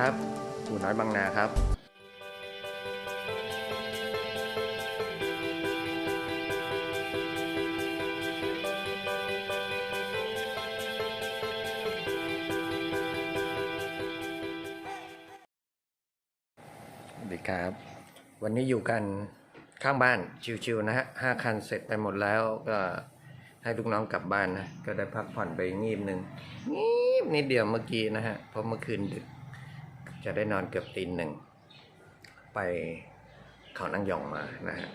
ครับปู่น้อยบางนาครับสวัสดีครับ วันนี้อยู่กันข้างบ้านชิวๆนะฮะห้าคันเสร็จไปหมดแล้วก็ให้ลูกน้องกลับบ้านนะ ก็ได้พักผ่อนไปงีบหนึ่งงีบนิดเดียวเมื่อกี้นะฮะ เพราะเมื่อคืนดึก จะได้นอนเกือบตีนหนึ่ง ไปเขานั่งยองมานะฮะ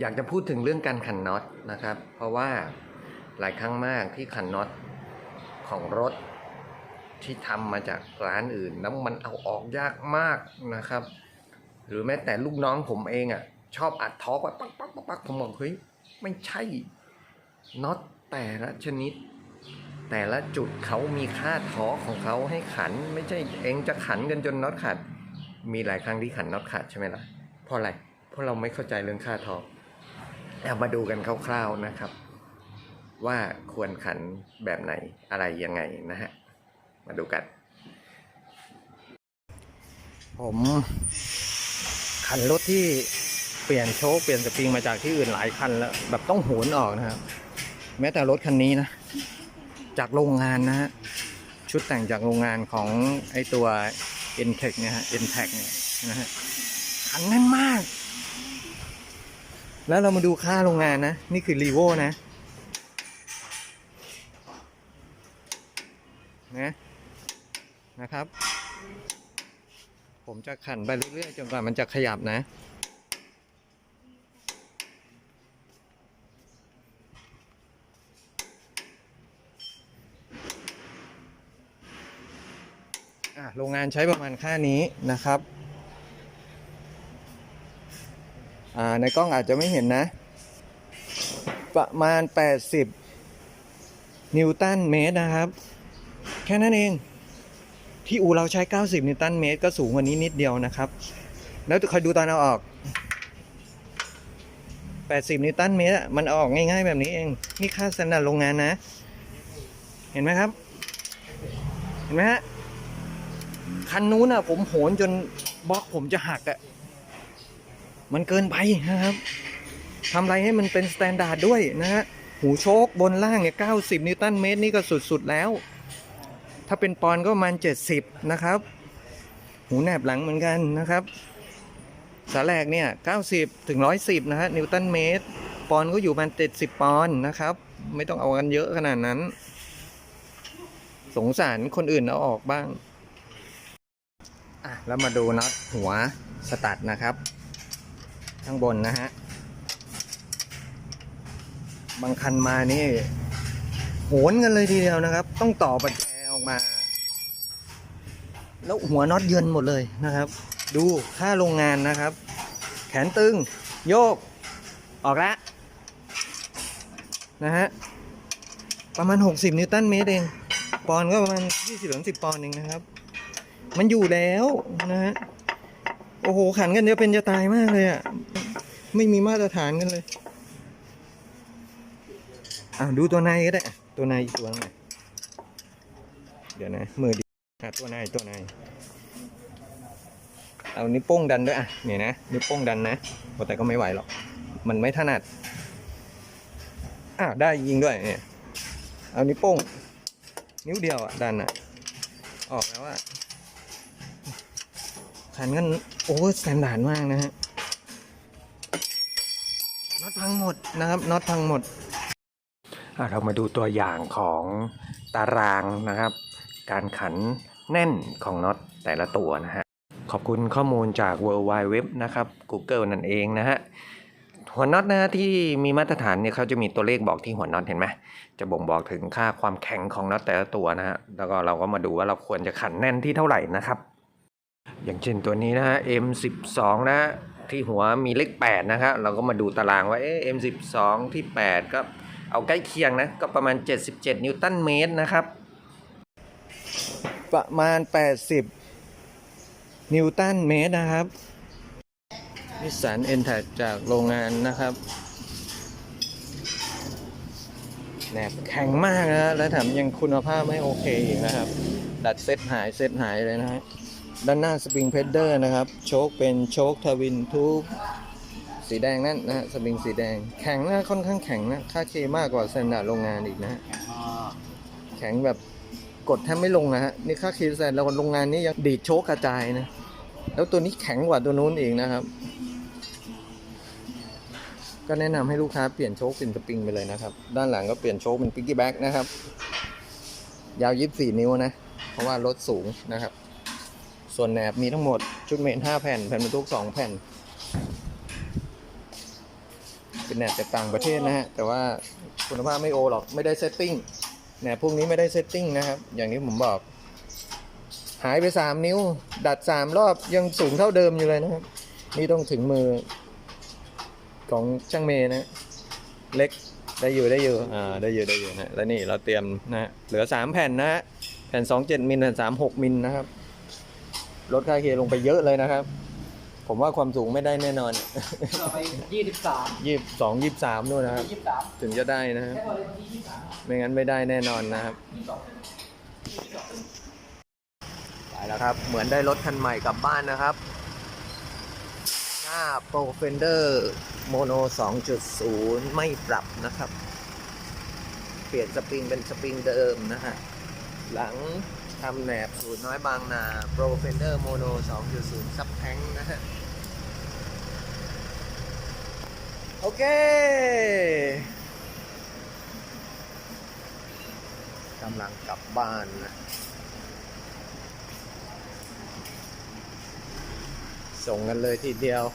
อยากจะพูดถึงเรื่องการขันน็อตนะครับ เพราะว่าหลายครั้งมากที่ขันน็อตของรถที่ทำมาจากร้านอื่นแล้วมันเอาออกยากมากนะครับ หรือแม้แต่ลูกน้องผมเองอะ ชอบอัดทอกไว้ปักปักปักปักผมบอกเฮ้ยไม่ใช่น็อตแต่ละชนิด แต่ละจุดเขามีค่าทอของเขาให้ขัน ไม่ใช่เองจะขันกันจนน็อตขาด มีหลายครั้งที่ขันน็อตขาดใช่ไหมล่ะเพราะอะไรเพราะเราไม่เข้าใจเรื่องค่าทอเอามาดูกันคร่าวๆนะครับ ว่าควรขันแบบไหนอะไรยังไงนะฮะมาดูกัน ผมขันรถที่เปลี่ยนโชคเปลี่ยนสปริงมาจากที่อื่นหลายคันแล้วแบบต้องโหนออกนะครับ แม้แต่รถคันนี้นะ จากโรงงานนะฮะ ชุดแต่งจากโรงงานของไอตัว n t e c เนี่ยฮะ n t e c เนี่ยนะฮะขันแน่นมาก แล้วเรามาดูค่าโรงงานนะ นี่คือรีโวนะนะนะครับ ผมจะขันไปเรื่อยๆจนกว่ามันจะขยับนะ โรงงานใช้ประมาณค่านี้นะครับในกล้องอาจจะไม่เห็นนะ ประมาณ 80 นิวตันเมตรนะครับ แค่นั้นเอง ที่อูเราใช้ 90 นิวตันเมตร ก็สูงกว่านี้นิดเดียวนะครับ แล้วคอยดูตอนเอาออก 80 นิวตันเมตร มันอออกง่ายๆแบบนี้เอง นี่ค่าสแตนดาร์ดโรงงานนะ เห็นไหมครับ เห็นไหมฮะ คันนู้นอะผมโหนจนบล็อกผมจะหักอะมันเกินไปนะครับทำอะไรให้มันเป็นสแตนดาร์ดด้วยนะฮะหูโชคบนล่างเนี่ย90นิวตันเมตรนี่ก็สุด ๆ แล้ว ถ้าเป็นปอนก็ประมาณ70นะครับ หูแหนบหลังเหมือนกันนะครับสาแหลกเนี่ย90ถึง110นะฮะนิวตันเมตร ปอนก็อยู่ประมาณ70ปอนนะครับ ไม่ต้องเอากันเยอะขนาดนั้น สงสารคนอื่นเอาออกบ้าง แล้วมาดูน็อตหัวสตัดนะครับ ข้างบนนะฮะ บางคันมานี่โหนกันเลยทีเดียวนะครับ ต้องต่อปัจแจออกมา แล้วหัวน็อตเยินหมดเลยนะครับ ดูค่าโรงงานนะครับ แขนตึง โยก ออกละนะฮะ ประมาณ 60 นิวตันเมตรเอง ปอนก็ประมาณ 20-10ปอนด์เองนะครับ มันอยู่แล้วนะฮะโอ้โหขันกันเดี๋ยวเป็นจะตายมากเลยอะ่ะไม่มีมาตรฐานกันเลยอะดูตัวในก็ได้อะตัวในอีกตัวหนึงหน่อยเดี๋ยวนะมือดีอะตัวในตัวในเอานิ้วโป้งดันด้วยอะเนี่ยนะนิ้วโป้งดันนะแต่ก็ไม่ไหวหรอกมันไม่ถนัดอะได้ยิงด้วยเนี่ยเอานิ้วโป้งนิ้วเดียวอะดันอะออกแล้วอะันกันโอ้สแตนดาร์ดมากนะฮะน็อตพังหมดนะครับน็อตพังหมดเรามาดูตัวอย่างของตารางนะครับ การขันแน่นของน็อตแต่ละตัวนะฮะขอบคุณข้อมูลจาก w w w นะครับ Google นั่นเองนะฮะหัวน็อตนะฮะที่มีมาตรฐานเนี่ยเขาจะมีตัวเลขบอกที่หัวน็อตเห็นไหมจะบ่งบอกถึงค่าความแข็งของน็อตแต่ละตัวนะฮะแล้วก็เราก็มาดูว่าเราควรจะขันแน่นที่เท่าไหร่นะครับ อย่างเช่นตัวนี้นะฮะ M12 นะฮะที่หัวมีเลข8นะครับเราก็มาดูตารางว่าเอ๊ะ M12 ที่ 8 ก็เอาใกล้เคียงนะ ก็ประมาณ 77 นิวตันเมตรนะครับ ประมาณ 80 นิวตันเมตรนะครับนิสสันเอ็นแทจากโรงงานนะครับแหนบแข็งมากนะฮะแล้วแถมยังคุณภาพไม่โอเคอีกนะครับ ดัดเซตหายเซตหายเลยนะฮะ ด้านหน้าสปริงเพดเดอร์นะครับ โชคเป็นโชคทวินทูบสีแดงนั่นนะฮะสปริงสีแดง แข็งนะค่อนข้างแข็งนะ ค่าเคมากกว่าสแตนดาร์ดโรงงานอีกนะฮะแข็งแบบกดแทบไม่ลงนะฮะ นี่ค่าเคสแตนแล้วโรงงานนี้ยังดีดโชคกระจายนะ แล้วตัวนี้แข็งกว่าตัวนู้นอีกนะครับ ก็แนะนำให้ลูกค้าเปลี่ยนโชคเป็นสปริงไปเลยนะครับ ด้านหลังก็เปลี่ยนโชคเป็นปิกกี้แบ็กนะครับ ยาว24นิ้วนะ เพราะว่ารถสูงนะครับ ส่วนแหนบมีทั้งหมดชุดเมน5แผ่นแผ่นบรรทุก2แผ่น เป็นแหนบจากต่างประเทศนะฮะ แต่ว่าคุณภาพไม่โอหรอกไม่ได้เซตติ้งแหนบพวกนี้ไม่ได้เซตติ้งนะครับ อย่างที่ผมบอก หายไป 3 นิ้ว ดัด 3 รอบยังสูงเท่าเดิมอยู่เลยนะครับ นี่ต้องถึงมือของช่างเมย์นะเล็กได้อยู่ได้อยู่อ่าได้อยู่ได้อยู่นะแล้วนี่เราเตรียมนะฮะเหลือ 3 แผ่นนะฮะแผ่น 27มิลแผ่น36มิลนะครับ ลดค่าเคลงไปเยอะเลยนะครับ ผมว่าความสูงไม่ได้แน่นอน เราไปยี่สิบสามยี่สองยี่สามนู่นนะครับ ยี่สิบสามถึงจะได้นะครับ แค่เราเลยวันที่ยี่สิบสามไม่งั้นไม่ได้แน่นอนนะครับยี่สิบสองไปแล้วครับ เหมือนได้รถคันใหม่กลับบ้านนะครับ หน้า Pro Fender Mono 2.0 ไม่ปรับนะครับ เปลี่ยนสปริงเป็นสปริงเดิมนะฮะ หลัง ทำแหนบสูตรน้อยบางนา Pro Fender Mono 2.0 ซับแท้งนะฮะ โอเคกำลังกลับบ้านนะส่งกันเลยทีเดียว